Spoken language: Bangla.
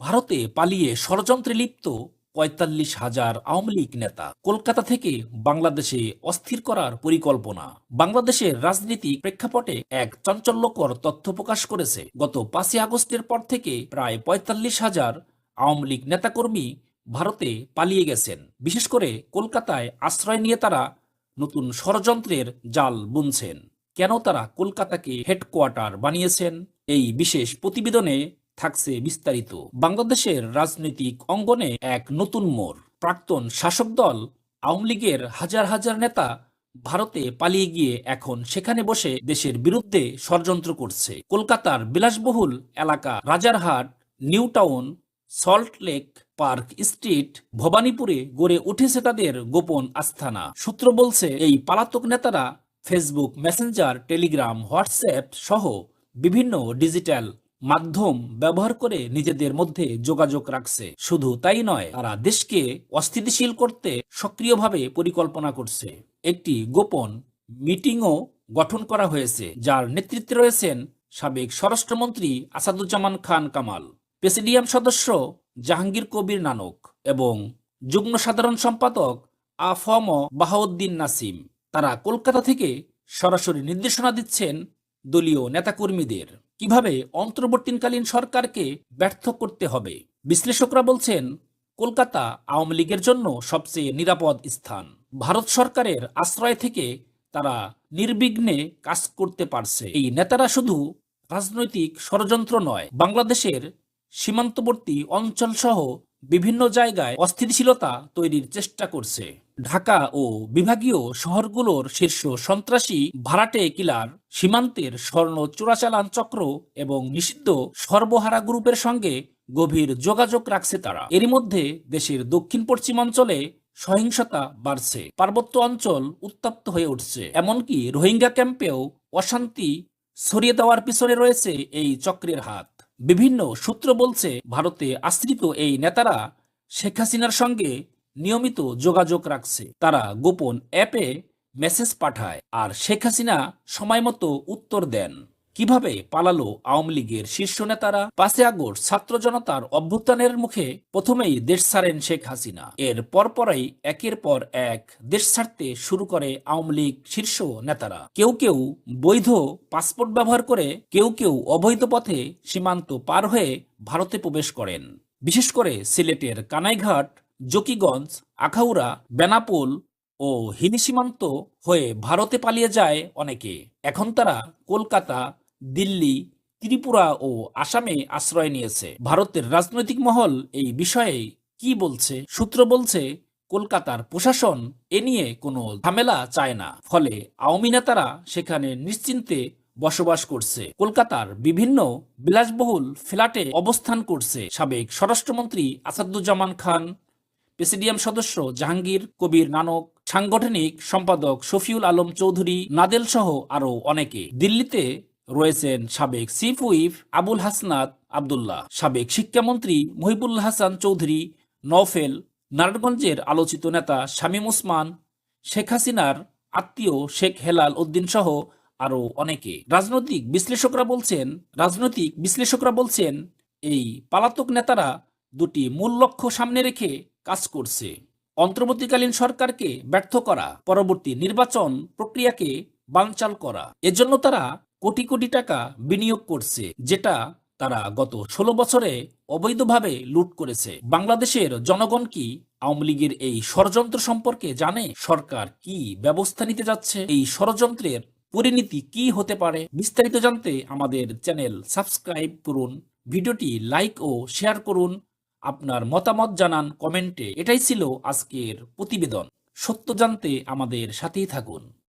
ভারতে পালিয়ে ষড়যন্ত্রে লিপ্ত পঁয়তাল্লিশ হাজার আওয়ামী লীগ নেতা। কলকাতা থেকে বাংলাদেশে অস্থির করার পরিকল্পনা। বাংলাদেশের রাজনীতি প্রেক্ষাপটে এক চাঞ্চল্যকর তথ্য প্রকাশ করেছে। গত পাঁচই আগস্টের পর থেকে প্রায় পঁয়তাল্লিশ হাজার আওয়ামী লীগ নেতাকর্মী ভারতে পালিয়ে গেছেন। বিশেষ করে কলকাতায় আশ্রয় নিয়ে তারা নতুন ষড়যন্ত্রের জাল বুনছেন। কেন তারা কলকাতাকে হেডকোয়ার্টার বানিয়েছেন? এই বিশেষ প্রতিবেদনে থাকছে বিস্তারিত। বাংলাদেশের রাজনৈতিক অঙ্গনে এক নতুন মোড়। প্রাক্তন শাসক দল, আওয়ামী লীগের হাজার হাজার নেতা ভারতে পালিয়ে গিয়ে এখন সেখানে বসে দেশের বিরুদ্ধে ষড়যন্ত্র করছে। কলকাতার বিলাসবহুল এলাকা Rajarhat, new town, salt lake park street, ভবানীপুরে গড়ে উঠেছে তাদের গোপন আস্থানা। সূত্র বলছে, এই পালাতক নেতারা ফেসবুক, মেসেঞ্জার, টেলিগ্রাম, হোয়াটসঅ্যাপ সহ বিভিন্ন ডিজিটাল মাধ্যম ব্যবহার করে নিজেদের মধ্যে যোগাযোগ রাখছে। শুধু তাই নয়, তারা দেশকে অস্থিতিশীল করতে সক্রিয়ভাবে পরিকল্পনা করছে। একটি গোপন মিটিংও গঠন করা হয়েছে, যার নেতৃত্বে রয়েছেন সাবেক স্বরাষ্ট্রমন্ত্রী আসাদুজ্জামান খান কামাল, প্রেসিডিয়াম সদস্য জাহাঙ্গীর কবির নানক এবং যুগ্ম সাধারণ সম্পাদক আফম বাহাউদ্দিন নাসিম। তারা কলকাতা থেকে সরাসরি নির্দেশনা দিচ্ছেন দলীয় নেতাকর্মীদের। কীভাবে অন্তর্বর্তীকালীন সরকারকে ব্যর্থ করতে হবে? বিশ্লেষকরা বলছেন, কলকাতা আওয়ামী লীগের জন্য সবচেয়ে নিরাপদ স্থান। ভারত সরকারের আশ্রয় থেকে তারা নির্বিঘ্নে কাজ করতে পারছে। এই নেতারা শুধু রাজনৈতিক ষড়যন্ত্র নয়, বাংলাদেশের সীমান্তবর্তী অঞ্চল সহ বিভিন্ন জায়গায় অস্থিতিশীলতা তৈরির চেষ্টা করছে। ঢাকা ও বিভাগীয় শহরগুলোর শীর্ষ সন্ত্রাসী ভাড়াটে কিলার, সীমান্তের স্বর্ণ চোরাচালান চক্র এবং নিষিদ্ধ সর্বহারা গ্রুপের সঙ্গে গভীর যোগাযোগ রাখছে তারা। এরই মধ্যে দেশের দক্ষিণ পশ্চিমাঞ্চলে সহিংসতা বাড়ছে। পার্বত্য অঞ্চল উত্তপ্ত হয়ে উঠছে। এমনকি রোহিঙ্গা ক্যাম্পেও অশান্তি ছড়িয়ে দেওয়ার পিছনে রয়েছে এই চক্রের হাত। বিভিন্ন সূত্র বলছে, ভারতে আশ্রিত এই নেতারা শেখ হাসিনার সঙ্গে নিয়মিত যোগাযোগ রাখছে। তারা গোপন অ্যাপে মেসেজ পাঠায় আর শেখ হাসিনা সময় মতো উত্তর দেন। কীভাবে পালালো আওয়ামী লীগের শীর্ষ নেতারা? পাঁচে আগস্ট ছাত্র জনতার অভ্যুত্থানের মুখে প্রথমেই দেশ ছাড়েন শেখ হাসিনা। এর পরপরই একের পর এক দেশ ছাড়তে শুরু করে আওয়ামী লীগ শীর্ষ নেতারা। কেউ কেউ বৈধ পাসপোর্ট ব্যবহার করে, কেউ কেউ অবৈধ পথে সীমান্ত পার হয়ে ভারতে প্রবেশ করেন। বিশেষ করে সিলেটের কানাইঘাট, জকিগঞ্জ, আখাউড়া, বেনাপোল ও হিলি সীমান্ত হয়ে ভারতে পালিয়ে যায় অনেকে। এখন তারা কলকাতা দিল্লি, ত্রিপুরা ও আসামে আশ্রয় নিয়েছে। ভারতের রাজনৈতিক মহল এই বিষয়ে কি বলছে, সূত্র বলছে, কলকাতার প্রশাসন এ নিয়ে কোনো ঝামেলা চায় না। ফলে আওয়ামী নেতারা সেখানে নিশ্চিন্তে বসবাস করছে। কলকাতার বিভিন্ন বিলাসবহুল ফ্ল্যাটে অবস্থান করছে সাবেক স্বরাষ্ট্রমন্ত্রী আসাদুজ্জামান খান, প্রেসিডিয়াম সদস্য জাহাঙ্গীর, কবির নানক, সাংগঠনিক সম্পাদক শফিউল আলম চৌধুরী নাদেল সহ আরও অনেকে। দিল্লিতে রয়েছেন সাবেক চিফ আবুল হাসনাত আবদুল্লাহ, সাবেক শিক্ষামন্ত্রী মহিবুল হাসান চৌধুরী, নওফেল নারায়ণগঞ্জের আলোচিত নেতা শামীম ওসমান, শেখ হাসিনার আত্মীয় শেখ হেলাল উদ্দিন সহ আরও অনেকে। রাজনৈতিক বিশ্লেষকরা বলছেন, রাজনৈতিক বিশ্লেষকরা বলছেন, এই পালাতক নেতারা দুটি মূল লক্ষ্য সামনে রেখে কাজ করছে। অন্তর্বর্তীকালীন সরকারকে ব্যর্থ করা, পরবর্তী নির্বাচন প্রক্রিয়াকে বানচাল করা। এজন্য তারা কোটি কোটি টাকা বিনিয়োগ করছে, যেটা তারা গত ষোলো বছরে অবৈধভাবে লুট করেছে। বাংলাদেশের জনগণ কি আওয়ামী লীগের এই ষড়যন্ত্র সম্পর্কে জানে? সরকার কি ব্যবস্থা নিতে যাচ্ছে? এই ষড়যন্ত্রের পরিণতি কি হতে পারে? বিস্তারিত জানতে আমাদের চ্যানেল সাবস্ক্রাইব করুন, ভিডিওটি লাইক ও শেয়ার করুন, আপনার মতামত জানান কমেন্টে। এটাই ছিল আজকের প্রতিবেদন। সত্য জানতে আমাদের সাথেই থাকুন।